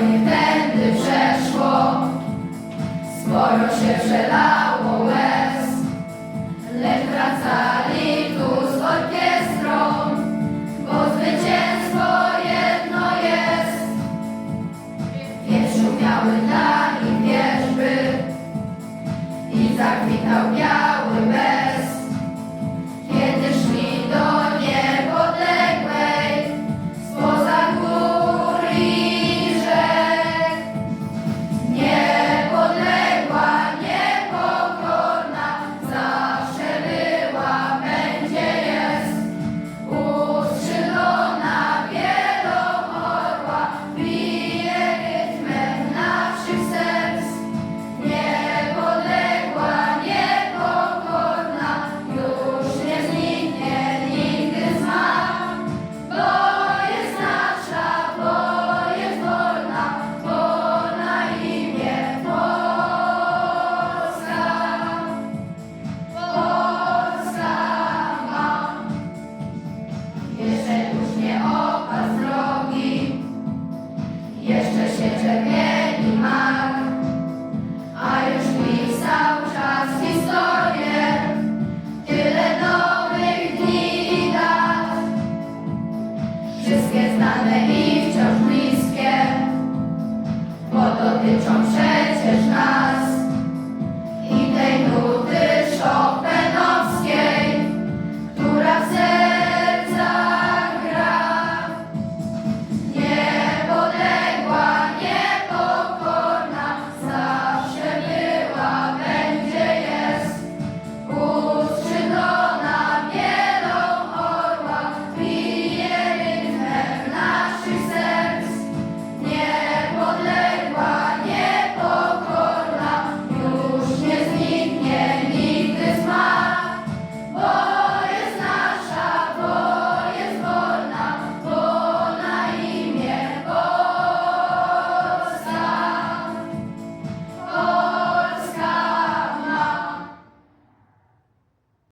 nie tędy przeszło, sporo się przelało łez, lecz znane i wciąż bliskie, bo dotyczą wszędzie.